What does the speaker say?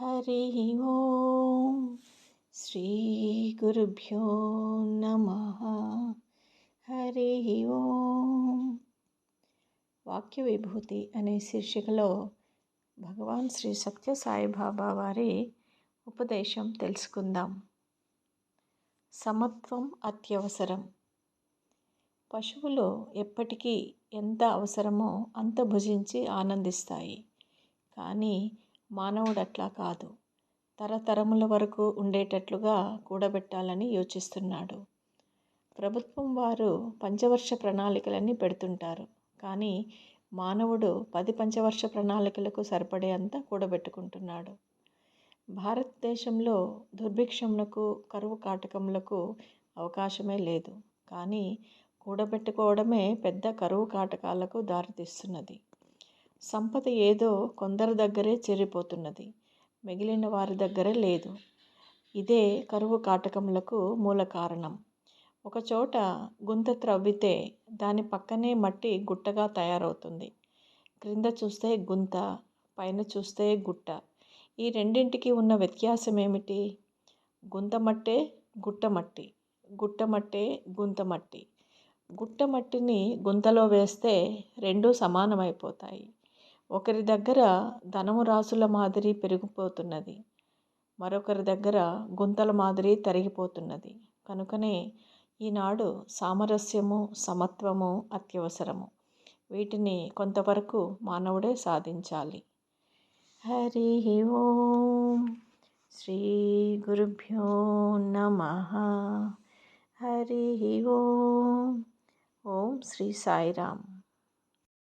హరి ఓం శ్రీ గురుభ్యో నమ. హరి ఓం. వాక్య విభూతి అనే శీర్షికలో భగవాన్ శ్రీ సత్య సాయిబాబా వారి ఉపదేశం తెలుసుకుందాం. సమత్వం అత్యవసరం. పశువులు ఎప్పటికీ ఎంత అవసరమో అంత భుజించి ఆనందిస్తాయి. కానీ మానవుడు అట్లా కాదు. తరతరముల వరకు ఉండేటట్లుగా కూడబెట్టాలని యోచిస్తున్నాడు. ప్రభుత్వం వారు పంచవర్ష ప్రణాళికలన్నీ పెడుతుంటారు. కానీ మానవుడు పది పంచవర్ష ప్రణాళికలకు సరిపడే అంత కూడబెట్టుకుంటున్నాడు. భారతదేశంలో దుర్భిక్షములకు కరువు కాటకములకు అవకాశమే లేదు. కానీ కూడబెట్టుకోవడమే పెద్ద కరువు కాటకాలకు దారితీస్తున్నది. సంపద ఏదో కొందరి దగ్గరే చేరిపోతున్నది. మిగిలిన వారి దగ్గర లేదు. ఇదే కరువు కాటకములకు మూల కారణం. ఒకచోట గుంత త్రవ్వితే దాని పక్కనే మట్టి గుట్టగా తయారవుతుంది. క్రింద చూస్తే గుంత పైన చూస్తే గుట్ట. ఈ రెండింటికి ఉన్న వ్యత్యాసం ఏమిటి గుంత మట్టే గుట్ట మట్టి. గుట్ట మట్టే గుంత మట్టి. గుట్ట మట్టిని గుంతలో వేస్తే రెండూ సమానమైపోతాయి. ఒకరి దగ్గర ధనము రాసుల మాదిరి పెరిగిపోతున్నది. మరొకరి దగ్గర గుంతల మాదిరి తరిగిపోతున్నది. కనుకనే ఈనాడు సామరస్యము సమత్వము అత్యవసరము. వీటిని కొంతవరకు మానవుడే సాధించాలి. హరి ఓం శ్రీ గురుభ్యో నమ. హరి ఓం. ఓం శ్రీ సాయిరామ్.